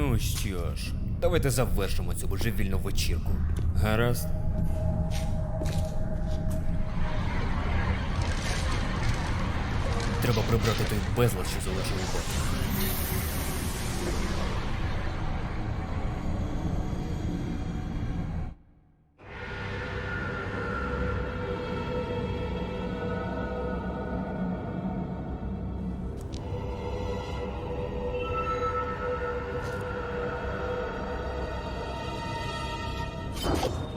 Ну що ж, давайте завершимо цю божевільну вечірку. Гаразд? Треба прибрати той безлад, що залишив у боку. Okay.